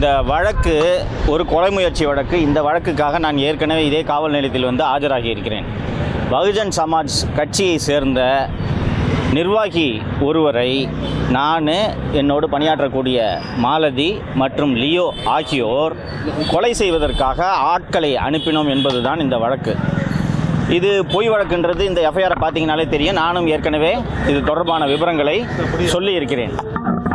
இந்த வழக்கு ஒரு கொலை முயற்சி வழக்கு இந்த வழக்குக்காக நான் ஏற்கனவே இதே காவல் நிலையத்தில் வந்து ஆஜராகி இருக்கிறேன். பகுஜன் சமாஜ் கட்சியை சேர்ந்த நிர்வாகி ஒருவரை நான் என்னோடு பணியாற்றக்கூடிய மாலதி மற்றும் லியோ ஆகியோர் கொலை செய்வதற்காக ஆட்களை அனுப்பினோம் என்பதுதான் இந்த வழக்கு. இது பொய் வழக்குன்றது இந்த எஃப்ஐஆரை பார்த்தீங்கனாலே தெரியும். நானும் ஏற்கனவே இது தொடர்பான விவரங்களை சொல்லி இருக்கிறேன்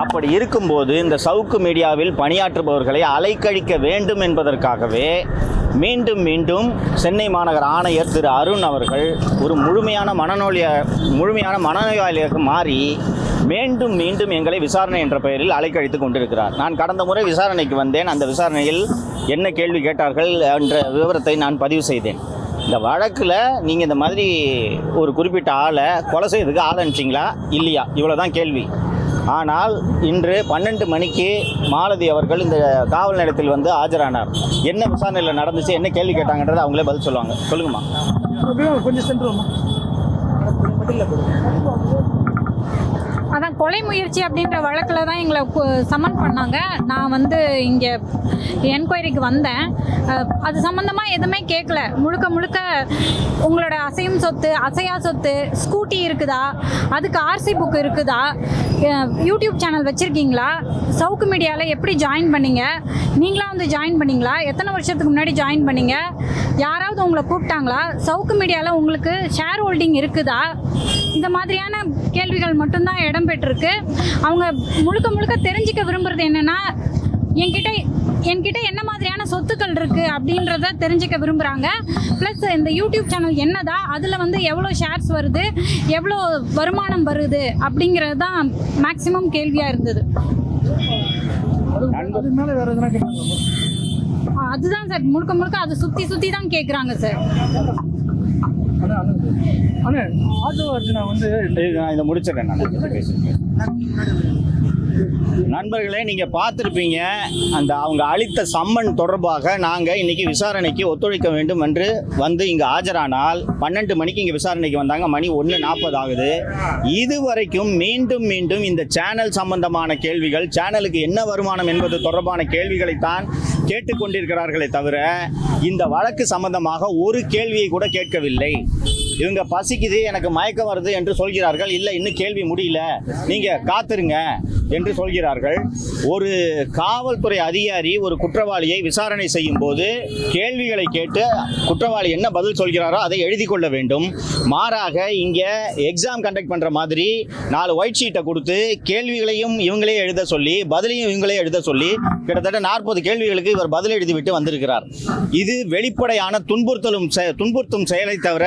அப்படி இருக்கும்போது இந்த சவுக்கு மீடியாவில் பணியாற்றுபவர்களை அலைக்கழிக்க வேண்டும் என்பதற்காகவே மீண்டும் மீண்டும் சென்னை மாநகர ஆணையர் திரு அருண் அவர்கள் ஒரு முழுமையான மனநோய முழுமையான மனநோயாளியாக மாறி மீண்டும் மீண்டும் எங்களை விசாரணை என்ற பெயரில் அலைக்கழித்து கொண்டிருக்கிறார். நான் கடந்த முறை விசாரணைக்கு வந்தேன். அந்த விசாரணையில் என்ன கேள்வி கேட்டார்கள் என்ற விவரத்தை நான் பதிவு செய்தேன். இந்த வழக்கில் நீங்கள் இந்த மாதிரி ஒரு குறிப்பிட்ட ஆளை கொலை செய்யறதுக்கு ஆள் அனுப்பிச்சிங்களா? இல்லையா? இவ்வளோ தான் கேள்வி. ஆனால் இன்று பன்னெண்டு மணிக்கு மாலதி அவர்கள் இந்த காவல் நிலையத்தில் வந்து ஆஜரானார். என்ன விசாரணையில் நடந்துச்சு என்ன கேள்வி கேட்டாங்கன்றதை அவங்களே பதில் சொல்லுவாங்க. சொல்லுங்கம்மா. கொஞ்சம் அதான் கொலை முயற்சி அப்படின்ற வழக்கில் தான் எங்களை சம்மன் பண்ணாங்க. நான் வந்து இங்கே என்கொயரிக்கு வந்தேன். அது சம்மந்தமாக எதுவுமே கேட்கல முழுக்க முழுக்க உங்களோட அசையும் சொத்து அசையா சொத்து ஸ்கூட்டி இருக்குதா? அதுக்கு ஆர்சி புக் இருக்குதா? யூடியூப் சேனல் வச்சுருக்கீங்களா? சவுக்கு மீடியாவில் எப்படி ஜாயின் பண்ணீங்க? நீங்களா வந்து ஜாயின் பண்ணீங்களா? எத்தனை வருஷத்துக்கு முன்னாடி ஜாயின் பண்ணீங்க? யாராவது உங்களை கூப்பிட்டாங்களா? சவுக்கு மீடியாவில் உங்களுக்கு ஷேர் ஹோல்டிங் இருக்குதா? இந்த மாதிரியான கேள்விகள் மட்டும்தான் இடம்பெற்றிருக்கு அவங்க முழுக்க முழுக்க தெரிஞ்சுக்க விரும்புகிறது என்னென்னா என்கிட்ட என்கிட்ட என்ன மாதிரியான சொத்துக்கள் இருக்குது அப்படின்றத தெரிஞ்சுக்க விரும்புகிறாங்க ப்ளஸ் இந்த யூடியூப் சேனல் என்னதா? அதில் வந்து எவ்வளோ ஷேர்ஸ் வருது? எவ்வளோ வருமானம் வருது? அப்படிங்கிறது தான் மேக்ஸிமம் கேள்வியாக இருந்தது அதுதான் சார் முழுக்க முழுக்க அதை சுற்றி சுற்றி தான் கேட்குறாங்க சார் அண்ணா ஆட்டோ அர்ஜுனா வந்து இது நான் இதை முடிச்சிடுறேன் நான். நண்பர்களே நீங்கள் பார்த்துருப்பீங்க அந்த அவங்க அளித்த சம்மன் தொடர்பாக நாங்கள் இன்றைக்கி விசாரணைக்கு ஒத்துழைக்க வேண்டும் என்று வந்து இங்கே ஆஜரானால் பன்னெண்டு மணிக்கு இங்கே விசாரணைக்கு வந்தாங்க. மணி ஒன்று நாற்பது ஆகுது. இதுவரைக்கும் மீண்டும் மீண்டும் இந்த சேனல் சம்பந்தமான கேள்விகள் சேனலுக்கு என்ன வருமானம் என்பது தொடர்பான கேள்விகளைத்தான் கேட்டுக்கொண்டிருக்கிறார்களே தவிர இந்த வழக்கு சம்பந்தமாக ஒரு கேள்வியை கூட கேட்கவில்லை. இவங்க பசிக்குது எனக்கு மயக்கம் வருது என்று சொல்கிறார்கள். இல்லை இன்னும் கேள்வி முடியல. நீங்கள் காத்துருங்க. என்று சொல்கிறார்கள். ஒரு காவல்துறை அதிகாரி ஒரு குற்றவாளியை விசாரணை செய்யும் போது கேள்விகளை கேட்டு குற்றவாளி என்ன பதில் சொல்கிறாரோ அதை எழுதி கொள்ள வேண்டும். மாறாக இங்கே எக்ஸாம் கண்டக்ட் பண்ற மாதிரி நாலு ஒயிட் ஷீட்டை கொடுத்து கேள்விகளையும் இவங்களே எழுத சொல்லி பதிலையும் இவங்களே எழுத சொல்லி கிட்டத்தட்ட நாற்பது கேள்விகளுக்கு இவர் பதில் எழுதிவிட்டு வந்திருக்கிறார். இது வெளிப்படையான துன்புறுத்தலும் துன்புறுத்தும் செயலை தவிர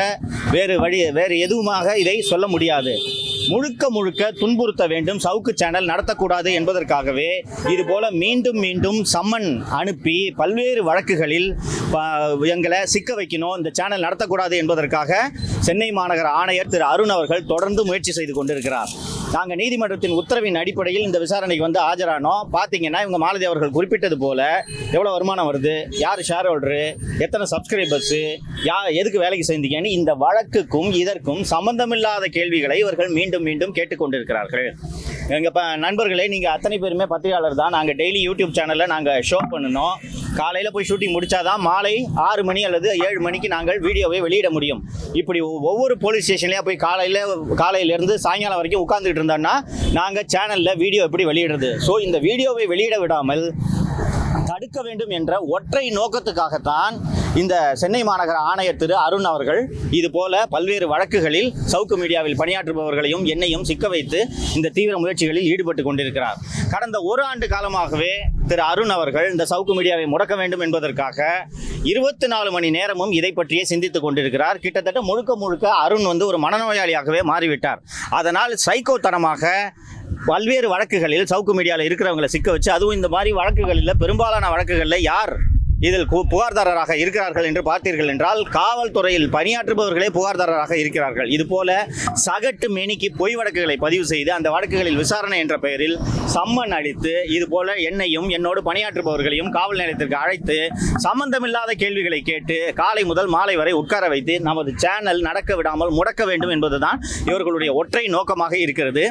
வேறு வழி வேறு எதுவுமாக இதை சொல்ல முடியாது. முழுக்க முழுக்க துன்புறுத்த வேண்டும். சவுக்கு சேனல் நடத்தக்கூடாது என்பதற்காகவே இது போல மீண்டும் மீண்டும் சம்மன் அனுப்பி பல்வேறு வழக்குகளில் எங்களை சிக்க வைக்கணும் இந்த சேனல் நடத்தக்கூடாது என்பதற்காக சென்னை மாநகர ஆணையர் திரு அருண் அவர்கள் தொடர்ந்து முயற்சி செய்து கொண்டிருக்கிறார். நாங்கள் நீதிமன்றத்தின் உத்தரவின் அடிப்படையில் இந்த விசாரணைக்கு வந்து ஆஜரானோம். பார்த்தீங்கன்னா இவங்க மாலதி அவர்கள் குறிப்பிட்டது போல எவ்வளோ வருமானம் வருது யார் ஷேர் ஹோல்டரு எத்தனை சப்ஸ்கிரைபர்ஸு யா எதுக்கு வேலைக்கு சேர்ந்தீங்கன்னு இந்த வழக்குக்கும் இதற்கும் சம்பந்தமில்லாத கேள்விகளை இவர்கள் மீண்டும் மீண்டும் கேட்டுக்கொண்டிருக்கிறார்கள். எங்கள் ப நண்பர்களே நீங்கள் அத்தனை பேருமே பத்திரிகையாளர் தான். நாங்கள் டெய்லி யூடியூப் சேனலில் நாங்கள் ஷோ பண்ணணும் காலையில் போய் ஷூட்டிங் முடிச்சாதான் மாலை ஆறு மணி அல்லது ஏழு மணிக்கு நாங்கள் வீடியோவை வெளியிட முடியும். இப்படி ஒவ்வொரு போலீஸ் ஸ்டேஷன்லேயே போய் காலையில் காலையிலேருந்து சாயங்காலம் வரைக்கும் உட்காந்துக்கிட்டு இருந்தோம்னா நாங்கள் சேனலில் வீடியோ எப்படி வெளியிடுறது? ஸோ இந்த வீடியோவை வெளியிட விடாமல் தடுக்க வேண்டும் என்ற ஒற்றை நோக்கத்துக்காகத்தான் இந்த சென்னை மாநகர ஆணையர் திரு அருண் அவர்கள் இது போல பல்வேறு வழக்குகளில் சவுக்கு மீடியாவில் பணியாற்றுபவர்களையும் என்னையும் சிக்க வைத்து இந்த தீவிர முயற்சிகளில் ஈடுபட்டு கொண்டிருக்கிறார். கடந்த ஒரு ஆண்டு காலமாகவே திரு அருண் அவர்கள் இந்த சவுக்கு மீடியாவை முடக்க வேண்டும் என்பதற்காக இருபத்தி நாலு மணி நேரமும் இதை பற்றியே சிந்தித்துக் கொண்டிருக்கிறார். கிட்டத்தட்ட முழுக்க முழுக்க அருண் வந்து ஒரு மனநோயாளியாகவே மாறிவிட்டார். அதனால் சைக்கோத்தனமாக பல்வேறு வழக்குகளில் சவுக்கு மீடியாவில் இருக்கிறவங்களை சிக்க வச்சு அதுவும் இந்த மாதிரி வழக்குகளில் பெரும்பாலான வழக்குகளில் யார் இதில் புகார்தாரராக இருக்கிறார்கள் என்று பார்த்தீர்கள் என்றால் காவல்துறையில் பணியாற்றுபவர்களே புகார்தாரராக இருக்கிறார்கள். இதுபோல சகட்டு மேனிக்கு பொய் வழக்குகளை பதிவு செய்து அந்த வழக்குகளில் விசாரணை என்ற பெயரில் சம்மன் அளித்து இதுபோல என்னையும் என்னோடு பணியாற்றுபவர்களையும் காவல் நிலையத்திற்கு அழைத்து சம்பந்தமில்லாத கேள்விகளை கேட்டு காலை முதல் மாலை வரை உட்கார வைத்து நமது சேனல் நடக்க விடாமல் முடக்க வேண்டும் என்பதுதான் இவர்களுடைய ஒற்றை நோக்கமாக இருக்கிறது.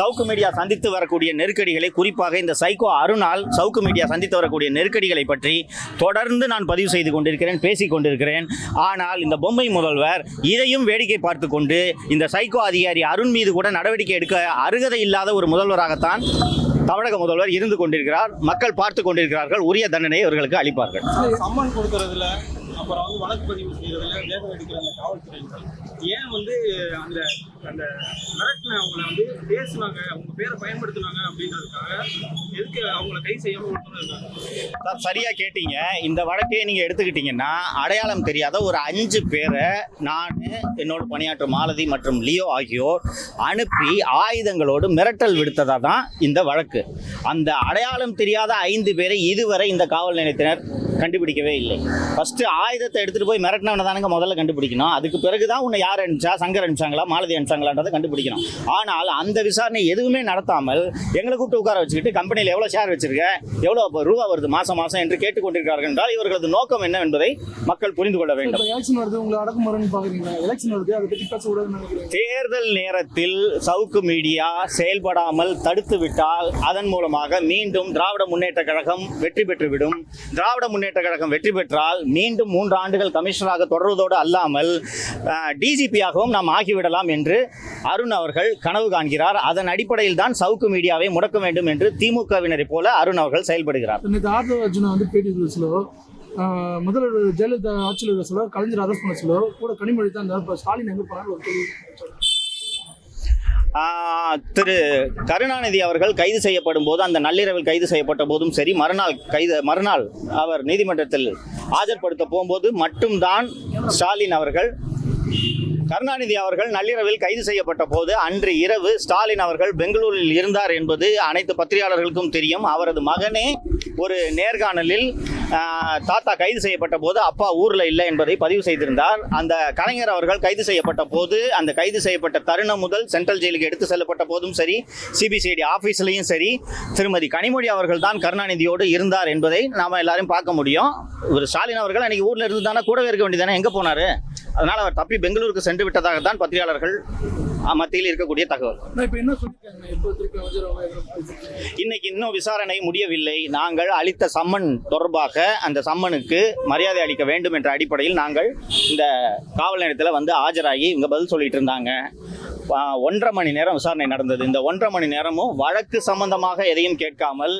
சவுக்கு மீடியா சந்தித்து வரக்கூடிய நெருக்கடிகளை குறிப்பாக இந்த சைக்கோ அருணால் சவுக்கு மீடியா சந்தித்து வரக்கூடிய நெருக்கடிகளை பற்றி தொடர்ந்து நான் பதிவு செய்து கொண்டிருக்கிறேன் பேசிக் கொண்டிருக்கிறேன். ஆனால் இந்த பொம்மை முதல்வர் இதையும் வேடிக்கை பார்த்து கொண்டு இந்த சைக்கோ அதிகாரி அருண் மீது கூட நடவடிக்கை எடுக்க அருகதை இல்லாத ஒரு முதல்வராகத்தான் தமிழக முதல்வர் இருந்து கொண்டிருக்கிறார். மக்கள் பார்த்து கொண்டிருக்கிறார்கள். உரிய தண்டனையை இவர்களுக்கு அளிப்பார்கள். சம்மன் கொடுக்கறதுல அப்புறம் வந்து வழக்கு பதிவு செய்யறதுல வேகம் எடுக்கிற அந்த காவல்துறையினர். ஏன் வந்து அந்த அந்த மிரட்டினவங்களை வந்து பேசுனாங்க அவங்க பேரை பயன்படுத்துனாங்க அப்படின்றதுக்காக எதுக்கு அவங்கள கை செய்யாம இருக்காங்க? சார் சரியா கேட்டீங்க. இந்த வழக்கையை நீங்க எடுத்துக்கிட்டீங்கன்னா அடையாளம் தெரியாத ஒரு அஞ்சு பேரை நான் என்னோட பணியாற்றும் மாலதி மற்றும் லியோ ஆகியோர் அனுப்பி ஆயுதங்களோடு மிரட்டல் விடுத்ததா தான் இந்த வழக்கு. அந்த அடையாளம் தெரியாத ஐந்து பேரை இதுவரை இந்த காவல் நிலையத்தினர் கண்டுபிடிக்கவே இல்லை. ஃபர்ஸ்ட் ஆயுதத்தை எடுத்துட்டு போய் மிரட்டினவனை தானுங்க முதல்ல கண்டுபிடிக்கணும். அதுக்கு பிறகு தான் உன்னை யார் அனுப்பிச்சா? சங்கர் அனுப்பிச்சாங்களா? மாலதி அனுப்பிச்சாங்களான்றதை கண்டுபிடிக்கணும். ஆனால் அந்த விசாரணை எதுவுமே நடத்தாமல் எங்களை கூப்பிட்டு உட்கார வச்சுக்கிட்டு கம்பெனியில் எவ்வளோ ஷேர் வச்சிருக்க எவ்வளோ ரூபா வருது மாசம் மாசம் என்று கேட்டுக்கொண்டிருக்கிறார்கள் என்றால் இவர்களது நோக்கம் என்ன என்பதை மக்கள் புரிந்து கொள்ள வேண்டும். இப்போ எலெக்ஷன் வருது உங்களை அடக்குமுறைன்னு பாக்குறீங்களா? எலெக்ஷன் வருது அதை பத்தி பேசக்கூடாதுன்னு நினைக்கிறீங்க. தேர்தல் நேரத்தில் சவுக்கு மீடியா செயல்படாமல் தடுத்து விட்டால் அதன் மூலமாக மீண்டும் திராவிட முன்னேற்ற கழகம் வெற்றி பெற்றுவிடும். திராவிட முன்னேற்ற கழகம் வெற்றி பெற்றால் மீண்டும் மூன்று ஆண்டுகள் கமிஷனராக தொடர்வதோடு அல்லாமல் டிஜிபியாகவும் நாம் ஆகிவிடலாம் என்று அருண் அவர்கள் கனவு காண்கிறார். அதன் அடிப்படையில் தான் சவுக்கு மீடியாவை முடக்க வேண்டும் என்று திமுகவினரை போல அருண் அவர்கள் செயல்படுகிறார். அர்ஜுனா வந்து பேட்டி முதல்வர் ஜெயலலிதா ஆட்சியில் இருக்க சொல்ல கலைஞர் அரெஸ்ட் பண்ண சொல்ல கூட கனிமொழி தான் இருந்தார் ஸ்டாலின் எங்கே போனாலும் ஒரு கேள்வி ஆஹ், திரு கருணாநிதி அவர்கள் கைது செய்யப்படும் போது அந்த நள்ளிரவில் கைது செய்யப்பட்ட போதும் சரி மறுநாள் கைது மறுநாள் அவர் நீதிமன்றத்தில் ஆஜர்படுத்த போகும்போது மட்டும்தான் ஸ்டாலின் அவர்கள் கருணாநிதி அவர்கள் நள்ளிரவில் கைது செய்யப்பட்ட போது அன்று இரவு ஸ்டாலின் அவர்கள் பெங்களூரில் இருந்தார் என்பது அனைத்து பத்திரிகையாளர்களுக்கும் தெரியும். அவரது மகனே ஒரு நேர்காணலில் தாத்தா கைது செய்யப்பட்ட போது அப்பா ஊரில் இல்லை என்பதை பதிவு செய்திருந்தார். அந்த கலைஞர் அவர்கள் கைது செய்யப்பட்ட போது அந்த கைது செய்யப்பட்ட தருணம் முதல் சென்ட்ரல் ஜெயிலுக்கு எடுத்து செல்லப்பட்ட போதும் சரி சிபிசிஐடி ஆஃபீஸ்லையும் சரி திருமதி கனிமொழி அவர்கள் தான் கருணாநிதியோடு இருந்தார் என்பதை நாம் எல்லாரும் பார்க்க முடியும். ஒரு ஸ்டாலின் அவர்கள் அன்னைக்கு ஊரில் இருந்து தானே கூடவே இருக்க வேண்டியதானே எங்கே போனார்? அதனால் அவர் தப்பி பெங்களூருக்கு சென்று விட்டதாக தான் பத்திரிகையாளர்கள் மத்தியில் இருக்கக்கூடிய தகவல். இப்போ என்ன இன்னைக்கு இன்னும் விசாரணை முடியவில்லை. நாங்கள் அளித்த சம்மன் தொடர்பாக அந்த சம்மனுக்கு மரியாதை அளிக்க வேண்டும் என்ற அடிப்படையில் நாங்கள் இந்த காவல் நிலையத்தில் வந்து ஆஜராகி இவங்க பதில் சொல்லிட்டு இருந்தாங்க. ஒன்றரை மணி நேரம் விசாரணை நடந்தது. இந்த ஒன்றரை மணி நேரமும் வழக்கு சம்பந்தமாக எதையும் கேட்காமல்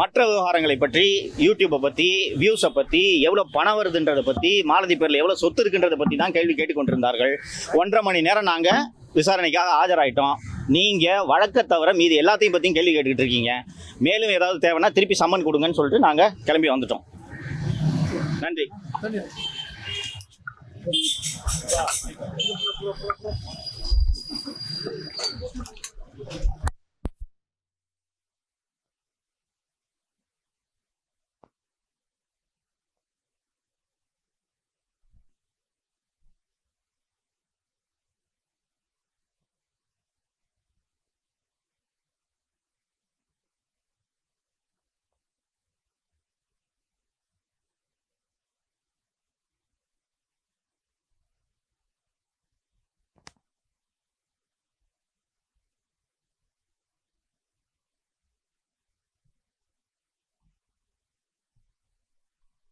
மற்ற விவகாரங்களை பற்றி யூடியூப்பை பற்றி வியூஸை பற்றி எவ்வளோ பணம் வருதுன்றதை பற்றி மாலதி பேரில் எவ்வளோ சொத்து இருக்குன்றதை பற்றி தான் கேள்வி கேட்டுக்கொண்டிருந்தார்கள். ஒன்றரை மணி நேரம் நாங்கள் விசாரணைக்காக ஆஜராயிட்டோம். நீங்கள் வழக்கை தவிர மீதி எல்லாத்தையும் பற்றியும் கேள்வி கேட்டுக்கிட்டு இருக்கீங்க. மேலும் ஏதாவது தேவைன்னா திருப்பி சம்மன் கொடுங்கன்னு சொல்லிட்டு நாங்கள் கிளம்பி வந்துட்டோம். நன்றி நன்றி.